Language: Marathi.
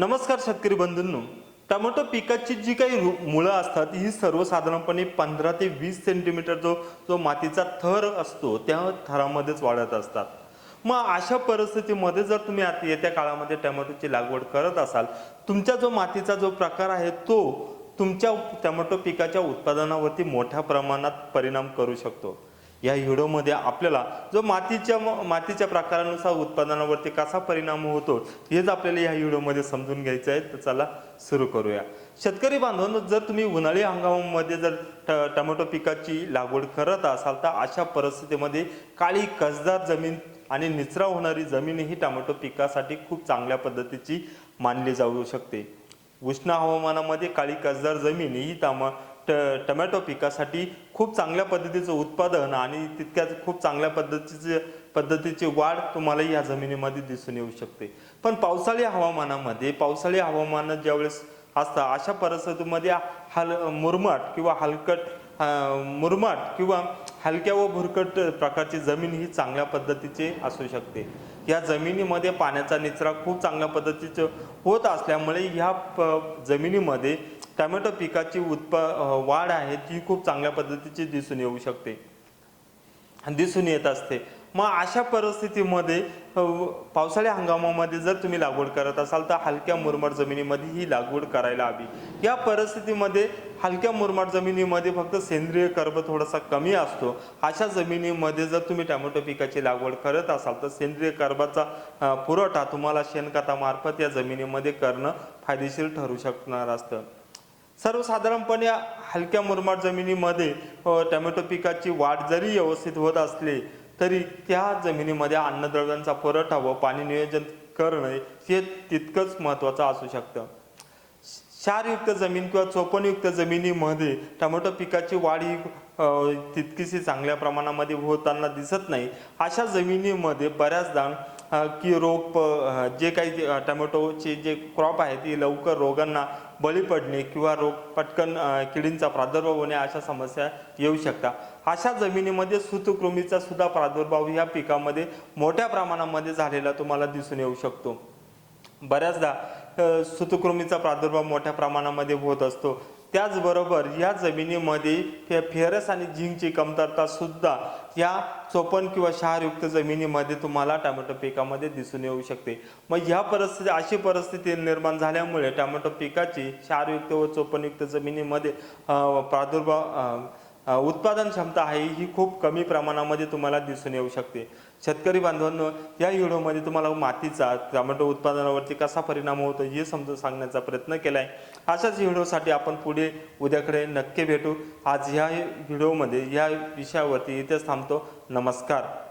नमस्कार शेतकरी बंधूंनो. टोमॅटो पिकाची जी काही मुळं असतात ही सर्वसाधारणपणे पंधरा ते वीस सेंटीमीटर जो जो मातीचा थर असतो त्या थरामध्येच वाढत असतात. मग अशा परिस्थितीमध्ये जर तुम्ही आता येत्या काळामध्ये टोमॅटोची लागवड करत असाल तुमच्या जो मातीचा जो प्रकार आहे तो तुमच्या टोमॅटो पिकाच्या उत्पादनावरती मोठ्या प्रमाणात परिणाम करू शकतो. या व्हिडिओमध्ये आपल्याला जो मातीच्या मातीच्या प्रकारानुसार उत्पादनावरती कसा परिणाम होतो हेच आपल्याला या व्हिडिओमध्ये समजून घ्यायचं आहे. तर चला सुरू करूया. शेतकरी बांधवांनो जर तुम्ही उन्हाळी हंगामामध्ये जर ट टमॅटो पिकाची लागवड करत असाल तर अशा परिस्थितीमध्ये काळी कसदार जमीन आणि निचरा होणारी जमीन ही टमॅटो पिकासाठी खूप चांगल्या पद्धतीची मानली जाऊ शकते. उष्ण हवामानामध्ये काळी कसदार जमीन ही टमा ट टमॅटो पिकासाठी खूप चांगल्या पद्धतीचं उत्पादन आणि तितक्याच खूप चांगल्या पद्धतीचे पद्धतीची वाढ तुम्हाला या जमिनीमध्ये दिसून येऊ शकते. पण पावसाळी हवामानामध्ये पावसाळी हवामान ज्यावेळेस असतं अशा परिस्थितीमध्ये हल मुरमाट किंवा हलकट मुरमाट किंवा हलक्या व भुरकट प्रकारची जमीन ही चांगल्या पद्धतीची असू शकते. या जमिनीमध्ये पाण्याचा निचरा खूप चांगल्या पद्धतीचं होत असल्यामुळे ह्या प- जमिनीमध्ये टोमॅटो पिकाची उत्पा वाढ आहे ती खूप चांगल्या पद्धतीची दिसून येऊ शकते. दिसून येत असते. मग अशा परिस्थितीमध्ये पावसाळी पावसाळ्या हंगामामध्ये जर तुम्ही लागवड करत असाल तर हलक्या मुरमाड जमिनीमध्ये ही लागवड करायला हवी. या परिस्थितीमध्ये हलक्या मुरमाड जमिनीमध्ये फक्त सेंद्रिय कर्ब थोडासा कमी असतो. अशा जमिनीमध्ये जर तुम्ही टोमॅटो पिकाची लागवड करत असाल तर सेंद्रिय कर्बाचा पुरवठा तुम्हाला शेणखतामार्फत या जमिनीमध्ये करणं फायदेशीर ठरू शकणार असतं. सर्वसाधारणपणे हलक्या मुरमाड जमिनीमध्ये टोमॅटो पिकाची वाढ जरी व्यवस्थित होत असली तरी त्या जमिनीमध्ये अन्नद्रव्यांचा पुरवठा व पाणी नियोजन करणं हे तितकंच महत्त्वाचं असू शकतं. क्षारयुक्त जमीन किंवा चोपणयुक्त जमिनीमध्ये टोमॅटो पिकाची वाढ ही तितकीशी चांगल्या प्रमाणामध्ये होताना दिसत नाही. अशा जमिनीमध्ये बऱ्याचदा की रोप जे काही टमॅटोचे टोमॅटोचे जे क्रॉप आहे ती लवकर रोगांना बळी पडणे किंवा रोग पटकन किडींचा प्रादुर्भाव होणे अशा समस्या येऊ शकतात. अशा जमिनीमध्ये सूतकृमीचा सुद्धा प्रादुर्भाव या पिकामध्ये मोठ्या प्रमाणामध्ये झालेला तुम्हाला दिसून येऊ शकतो. बऱ्याचदा अ, सूतकृमीचा प्रादुर्भाव मोठ्या प्रमाणामध्ये होत असतो. त्याचबरोबर या जमिनीमध्ये फे फेरस आणि झिंकची कमतरता सुद्धा या चोपन किंवा क्षारयुक्त जमिनीमध्ये तुम्हाला टोमॅटो पिकामध्ये दिसून येऊ शकते. मग ह्या परिस्थिती अशी परिस्थिती निर्माण झाल्यामुळे टोमॅटो पिकाची क्षारयुक्त व चोपनयुक्त जमिनीमध्ये प्रादुर्भाव उत्पादन क्षमता आहे ही खूप कमी प्रमाणामध्ये तुम्हाला दिसून येऊ शकते. शेतकरी बांधवांनो या व्हिडिओमध्ये तुम्हाला मातीचा टोमॅटो उत्पादनावरती कसा परिणाम होतो हे समजून सांगण्याचा प्रयत्न केला आहे अशाच व्हिडिओसाठी आपण पुढे उद्याकडे नक्की भेटू. आज ह्या व्हिडिओमध्ये या विषयावरती इथेच थांबतो. नमस्कार.